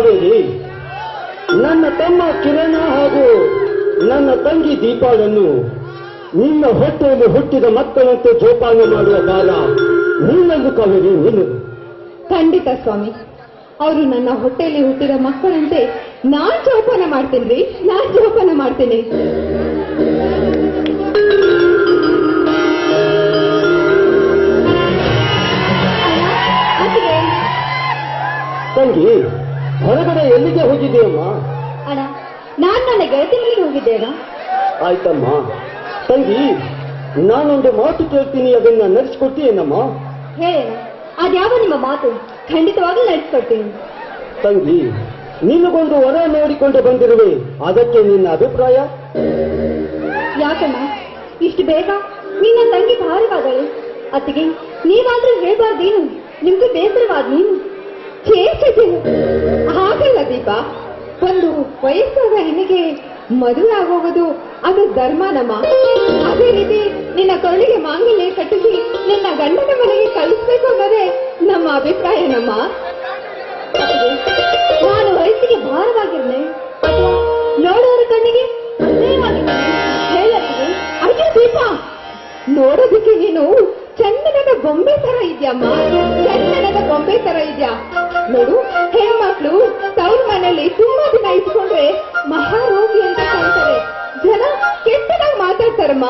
ಕಾವೇರಿ ನನ್ನ ತಮ್ಮ ಕಿರಣ ಹಾಗೂ ನನ್ನ ತಂಗಿ ದೀಪಾಳನ್ನು ನಿನ್ನ ಹೊಟ್ಟೆಯಲ್ಲಿ ಹುಟ್ಟಿದ ಮಕ್ಕಳಂತೆ ಜೋಪಾನ ಮಾಡುವ ಕಾಲ ನಿನ್ನದು ಕಾವೇರಿ ನಿನ್ನದು ಖಂಡಿತ ಸ್ವಾಮಿ. ಅವರು ನನ್ನ ಹೊಟ್ಟೆಯಲ್ಲಿ ಹುಟ್ಟಿದ ಮಕ್ಕಳಂತೆ ನಾನ್ ಜೋಪಾನ ಮಾಡ್ತೀನಿ ನಾನ್ ಜೋಪಾನ ಮಾಡ್ತೀನಿ. ತಂಗಿ ಹೊರಗಡೆ ಎಲ್ಲಿಗೆ ಹೋಗಿದ್ದೀಯಮ್ಮ ಅಣ್ಣ ನಾನು ನನ್ನ ಗೆಳತಿ ಮನೆಗೆ ಹೋಗಿದ್ದೇನ ಆಯ್ತಮ್ಮ. ತಂಗಿ ನಾನೊಂದು ಮಾತು ಕೇಳ್ತೀನಿ ಅದನ್ನ ನಡೆಸ್ಕೊಡ್ತೀಯೇನಮ್ಮ ಹೇಳ ಅದ್ಯಾವ ನಿಮ್ಮ ಮಾತು. ಖಂಡಿತವಾಗ್ಲೂ ನಡೆಸ್ಕೊಡ್ತೀನಿ. ತಂಗಿ ನಿನಗೊಂದು ವರ ನೋಡಿಕೊಂಡು ಬಂದಿರುವೆ. ಅದಕ್ಕೆ ನಿನ್ನ ಅಭಿಪ್ರಾಯ? ಯಾಕಮ್ಮ ಇಷ್ಟು ಬೇಗ? ನಿನ್ನ ತಂಗಿ ಭಾರವಾದಳು. ಅತ್ತಿಗೆ ನೀವಾದ್ರೂ ಹೇಳ್ಬಾರ್ದೇನು? ನಿಮ್ಗೆ ಬೇಸರವಾದ ನೀನು ಛೇ ಛೇ, ದೀಪ ಒಂದು ವಯಸ್ಸಾದ ಹೆಣ್ಣಿಗೆ ಮದುವೆ ಆಗೋಗೋದು ಅದು ಧರ್ಮನಮ್ಮ. ಅದೇ ರೀತಿ ನಿನ್ನ ಕರುಳಿಗೆ ಮಾಂಗಲ್ಯ ಕಟ್ಟಿಸಿ ನಿನ್ನ ಗಂಡನ ಮನೆಗೆ ಕಳಿಸ್ಬೇಕು ಅನ್ನೋದೇ ನಮ್ಮ ಅಭಿಪ್ರಾಯನಮ್ಮ. ನಾನು ವಯಸ್ಸಿಗೆ ಭಾರವಾಗಿರ್ನೆ ನೋಡೋರ ಕಣ್ಣಿಗೆ ಅಯ್ಯೋ ದೀಪ, ನೋಡೋದಕ್ಕೆ ನೀನು ಚಂದನದ ಗೊಂಬೆ ತರ ಇದೆಯಮ್ಮ. ಚಂದನದ ಗೊಂಬೆ ತರ ಇದ್ಯಾ? ನೋಡು, ಹೆಣ್ಮಕ್ಳು ತವ್ರ ಮನೆಯಲ್ಲಿ ತುಂಬಾ ದಿನ ಇಟ್ಕೊಂಡ್ರೆ ಮಹಾರೋಗಿ ಅಂತ ಕಾಣ್ತಾರೆ. ಜನ ಕೆಟ್ಟದಾಗ ಮಾತಾಡ್ತಾರಮ್ಮ.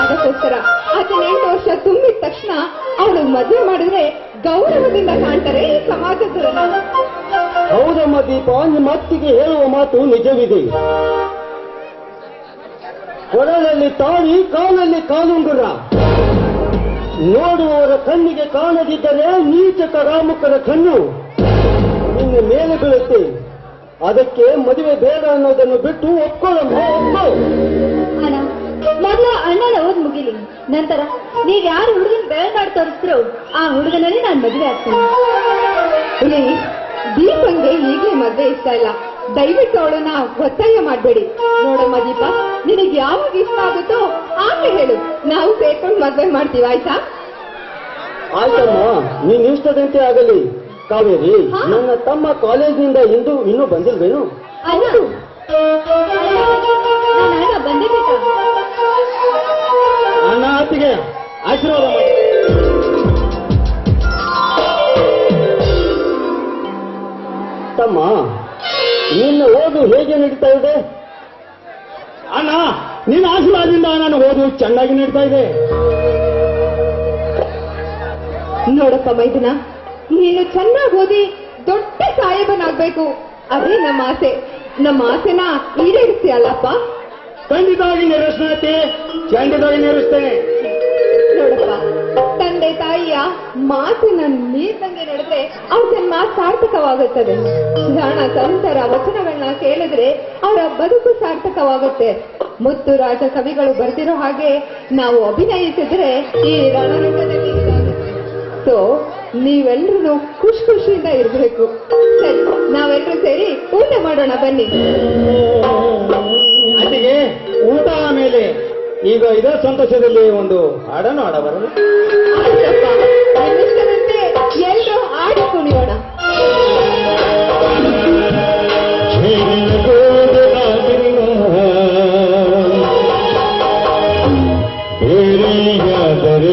ಅದಕ್ಕೋಸ್ಕರ ಹದಿನೆಂಟು ವರ್ಷ ತುಂಬಿದ ತಕ್ಷಣ ಅವಳು ಮದುವೆ ಮಾಡಿದ್ರೆ ಗೌರವದಿಂದ ಕಾಣ್ತಾರೆ ಈ ಸಮಾಜದಲ್ಲ ಹೌದಮ್ಮ ದೀಪ, ನಿಮ್ಮ ಅತ್ತಿಗೆ ಹೇಳುವ ಮಾತು ನಿಜವಿದೆ. ಕೊರಳಲ್ಲಿ ತಾಳಿ, ಕಾಲಲ್ಲಿ ಕಾಲುಂಗುರ. ನೋಡುವವರ ಕಣ್ಣಿಗೆ ಕಾಣದಿದ್ದರೆ ನೀಚಕ ರಾಮುಕರ ಕಣ್ಣು. ನಿನ್ನ ಮೇಲೆ ಬೀಳುತ್ತೆ. ಅದಕ್ಕೆ ಮದುವೆ ಬೇಡ ಅನ್ನೋದನ್ನು ಬಿಟ್ಟು ಒಪ್ಕೊಳ್ಳಮ್ಮ. ಒಪ್ಪು ಅಣ್ಣ ಮೊದಲ ಅಣ್ಣನ ಓದ್ ಮುಗಿಲಿ. ನಂತರ ನೀವ್ ಯಾರು ಹುಡುಗನ್ ಬೇಡ ತೋರಿಸ್ತಿರೋ ಆ ಹುಡುಗನಲ್ಲಿ ನಾನು ಮದುವೆ ಆಗ್ತೀನಿ. ದೀಪಂಗೆ ಈಗಲೇ ಮದುವೆ ಇಷ್ಟ ಇಲ್ಲ. ದಯವಿಟ್ಟು ಅವಳನ್ನ ಒತ್ತಾಯ ಮಾಡಬೇಡಿ. ನೋಡಮ್ಮ ದೀಪ ನಿನಗೆ ಯಾವಾಗ ಇಷ್ಟ ಆಗುತ್ತೋ ಆಗ್ಲೇ ಹೇಳು. ನಾವು ಸೇರ್ಕೊಂಡು ಮದುವೆ ಮಾಡ್ತೀವಿ ಆಯ್ತಾ? ಆಯ್ತಮ್ಮ ನೀನ್ ಇಷ್ಟದಂತೆ ಆಗಲಿ. ಕಾವೇರಿ? ನನ್ನ ತಮ್ಮ ಕಾಲೇಜಿನಿಂದ ಇಂದು ಇನ್ನೂ ಬಂದಿಲ್ವೇನು? ನನ್ನ ಆತಿಗೆ ಆಶೀರ್ವಾದ ಮಾಡಿ. ತಮ್ಮ ನಿನ್ನ ಓದು ಹೇಗೆ ನಡೀತಾ ಇದೆ? ಅಣ್ಣ ನಿನ್ನ ಆಶೀರ್ವಾದದಿಂದ ನಾನು ಓದು ಚೆನ್ನಾಗಿ ನಡೀತಾ ಇದೆ. ನೋಡಪ್ಪ ಮೈದನ. ನೀನು ಚೆನ್ನಾಗಿ ಓದಿ ದೊಡ್ಡ ಸಾಹೇಬನಾಗ್ಬೇಕು. ಅದೇ ನಮ್ಮ ಆಸೆ. ನಮ್ಮ ಆಸೆನ ಈಡೇರಿಸ್ತೀಯಲ್ಲಪ್ಪ ಖಂಡಿತವಾಗಿ ನೆರವೇರಿಸ್ತೇನೆ ಖಂಡಿತವಾಗಿ ನೆರವೇರಿಸ್ತೇನೆ. ನೋಡಪ್ಪ ತಂದೆ ತಾಯಿಯ ಮಾತಿನ ನೀರ್ದಂಗೆ ನಡೆದ್ರೆ ಅವ್ರ ಜನ್ಮ ಸಾರ್ಥಕವಾಗುತ್ತದೆ. ಜಾಣ ಸಂತರ ವಚನಗಳನ್ನ ಕೇಳಿದ್ರೆ ಅವರ ಬದುಕು ಸಾರ್ಥಕವಾಗುತ್ತೆ. ಮುತ್ತು ರಾಜ ಕವಿಗಳು ಬರೆದಿರೋ ಹಾಗೆ ನಾವು ಅಭಿನಯಿಸಿದ್ರೆ ಈ ರಣರಂಗದಲ್ಲಿ ಸೊ ನೀವೆಲ್ಲರೂ ಖುಷಿ ಖುಷಿಯಿಂದ ಇರಬೇಕು. ಸರಿ ನಾವೆಲ್ಲರೂ ಸೇರಿ ಊಟ ಮಾಡೋಣ ಬನ್ನಿ. ಅಲ್ಲಿಗೆ ಊಟ ಆಮೇಲೆ ಈಗ ಇದೇ ಸಂತೋಷದಲ್ಲಿ ಒಂದು ಹಾಡನ್ನು ಆಡಬಾರದು ಎಲ್ಲರೂ ಆಡಿ ಕುಣಿಯೋಣ. ಬೇರೆಯಾದರೆ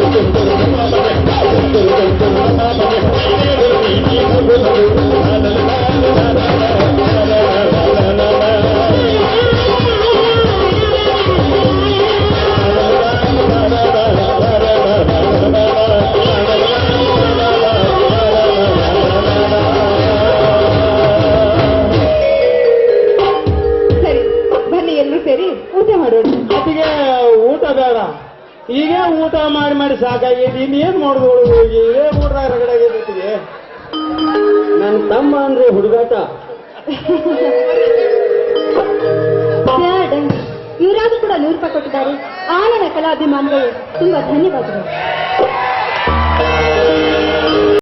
ಮಾಡಿ ಸಾಕಾಗೈತಿ ಇನ್ನೇನ್ ಮಾಡುದು ಹೋಗಿ? ಊಟ ರಗಡೆ ಆಗೈತಿಗೆ ನನ್ನ ತಮ್ಮ ಅಂದ್ರೆ ಹುಡುಗಾಟ. ಇವರಾದ್ರೂ ಕೂಡ ನೂರು ರೂಪಾಯಿ ಕೊಟ್ಟಿದ್ದಾರೆ. ಆ ನನ್ನ ಕಲಾಭಿಮಾನಿಗಳು, ತುಂಬಾ ಧನ್ಯವಾದಗಳು.